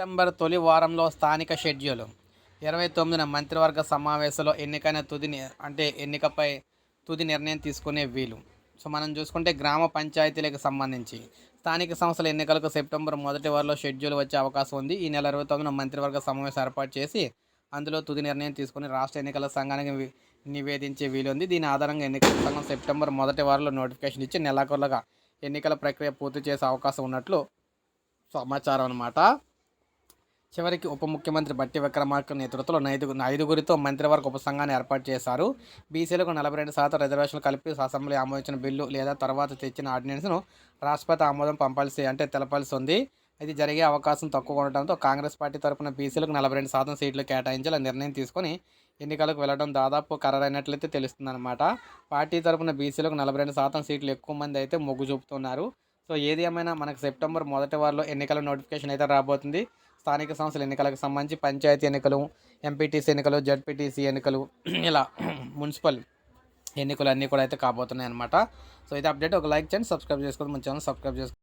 September తొలి వారంలో స్థానిక షెడ్యూల్. ఇరవై తొమ్మిదిన మంత్రివర్గ సమావేశంలో ఎన్నికైన తుది ని- అంటే ఎన్నికపై తుది నిర్ణయం తీసుకునే వీలు. సో మనం చూసుకుంటే గ్రామ పంచాయతీలకు సంబంధించి స్థానిక సంస్థల ఎన్నికలకు సెప్టెంబర్ మొదటి వారంలో షెడ్యూల్ వచ్చే అవకాశం ఉంది. ఈ నెల ఇరవై తొమ్మిదిన మంత్రివర్గ సమావేశం ఏర్పాటు చేసి అందులో తుది నిర్ణయం తీసుకుని రాష్ట్ర ఎన్నికల సంఘానికి నివేదించే వీలుంది దీని ఆధారంగా ఎన్నికల సంఘం సెప్టెంబర్ మొదటి వారంలో నోటిఫికేషన్ ఇచ్చి నెలాఖరులుగా ఎన్నికల ప్రక్రియ పూర్తి చేసే అవకాశం ఉన్నట్లు సమాచారం అనమాట చివరికి ఉప ముఖ్యమంత్రి బట్టి విక్రమార్క నేతృత్వంలో ఐదుగు ఐదుగురితో మంత్రివర్గ ఉపసంఘాన్ని ఏర్పాటు చేశారు. బీసీలకు నలభై రెండు శాతం రిజర్వేషన్లు కలిపి అసెంబ్లీ ఆమోదించిన బిల్లు లేదా తర్వాత తెచ్చిన ఆర్డినెన్స్ను రాష్ట్రపతి ఆమోదం పంపాల్సి అంటే తెలపాల్సి ఉంది ఇది జరిగే అవకాశం తక్కువ ఉండటంతో కాంగ్రెస్ పార్టీ తరపున బీసీలకు నలభై రెండు శాతం సీట్లు కేటాయించాలని నిర్ణయం తీసుకొని ఎన్నికలకు వెళ్ళడం దాదాపు ఖరారైనట్లయితే తెలుస్తుందన్నమాట. పార్టీ తరపున బీసీలకు నలభై రెండు శాతం సీట్లు ఎక్కువ మంది అయితే మొగ్గు చూపుతున్నారు. సో ఏది ఏమైనా మనకు సెప్టెంబర్ మొదటి వారిలో ఎన్నికల నోటిఫికేషన్ అయితే రాబోతుంది. స్థానిక సంస్థల ఎన్నికలకు సంబంధించి పంచాయతీ ఎన్నికలు ఎంపీటీసీ ఎన్నికలు జడ్పీటీసీ ఎన్నికలు ఇలా మున్సిపల్ ఎన్నికలు అన్నీ కూడా అయితే కాబోతున్నాయి అనమాట సో ఇది అప్డేట్. ఒక లైక్ చేయండి సబ్స్క్రైబ్ చేసుకోండి మన ఛానల్ సబ్స్క్రైబ్ చేసుకోండి